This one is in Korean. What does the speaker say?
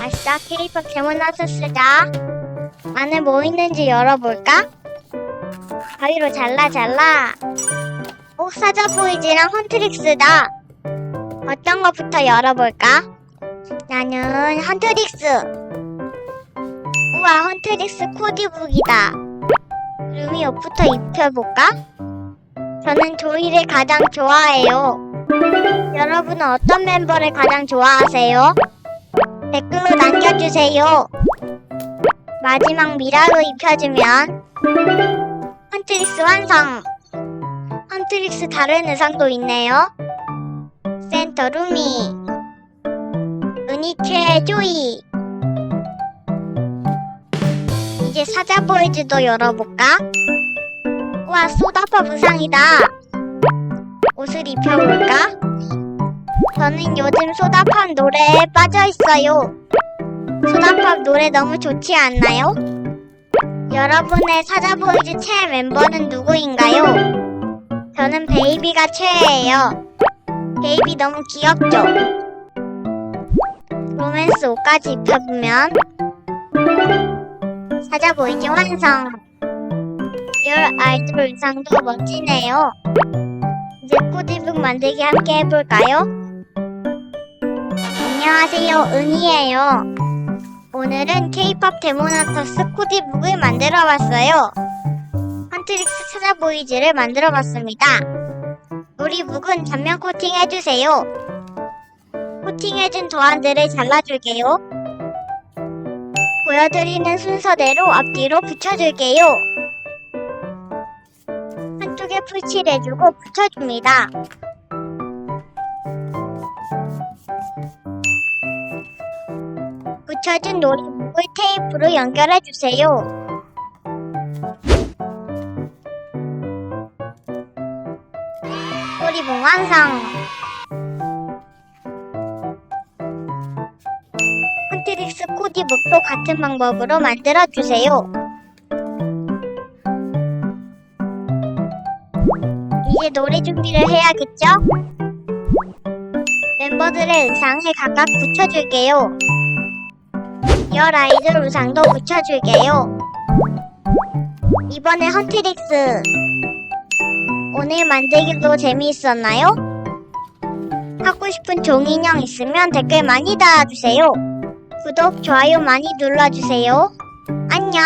아싸 케이팝 데모나스 쓰자. 안에 뭐 있는지 열어볼까? 가위로 잘라 잘라. 오 사자 보이지랑 헌트릭스다. 어떤 것부터 열어볼까? 나는 헌트릭스. 우와 헌트릭스 코디북이다. 루미 옷부터 입혀볼까? 저는 조이를 가장 좋아해요. 여러분은 어떤 멤버를 가장 좋아하세요? 댓글로 남겨주세요. 마지막 미라로 입혀주면 헌트릭스 완성! 헌트릭스 다른 의상도 있네요. 센터 루미 은희 최 조이 이제 사자 보이즈도 열어볼까? 와 소다팝 의상이다. 옷을 입혀볼까? 저는 요즘 소다팝 노래에 빠져 있어요. 소다팝 노래 너무 좋지 않나요? 여러분의 사자보이즈 최애 멤버는 누구인가요? 저는 베이비가 최애예요. 베이비 너무 귀엽죠? 로맨스 옷까지 입혀보면 사자보이즈 완성! 열 아이돌 의상도 멋지네요. 이제 코디북 만들기 함께 해볼까요? 안녕하세요, 은희예요. 오늘은 K-pop 데모나터 스 코디북을 만들어 봤어요. 헌트릭스 찾아보이즈를 만들어 봤습니다. 우리 북은 전면 코팅 해주세요. 코팅해준 도안들을 잘라줄게요. 보여드리는 순서대로 앞뒤로 붙여줄게요. 한쪽에 풀칠해주고 붙여줍니다. 붙여준 놀이북을 테이프로 연결해 주세요. 놀이북 완성! 헌트릭스 코디북도 같은 방법으로 만들어 주세요. 이제 노래 준비를 해야겠죠? 멤버들의 의상을 각각 붙여줄게요. 열 아이들 의상도 붙여줄게요. 이번에 헌트릭스. 오늘 만들기도 재미있었나요? 하고 싶은 종인형 있으면 댓글 많이 달아주세요. 구독, 좋아요 많이 눌러주세요. 안녕.